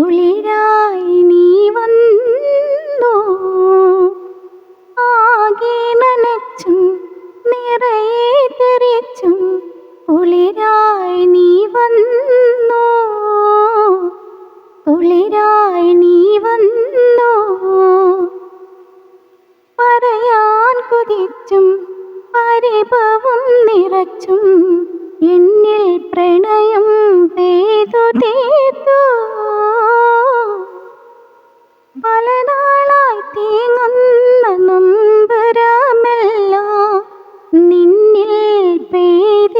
കുളിരായി നീ വന്നോ? ആകെ നനച്ചും നിറയെ തെറിച്ചും കുളിരായി നീ വന്നോ? കുളിരായി നീ വന്നോ? പറയാൻ കുതിച്ചും പരിഭവം നിറച്ചും എന്നിൽ പ്രണ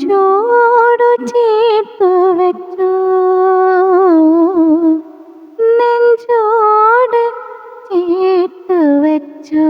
നെഞ്ചോടു ചേർത്തു വെച്ചു. നെഞ്ചോട് ചേർത്തു വെച്ചു.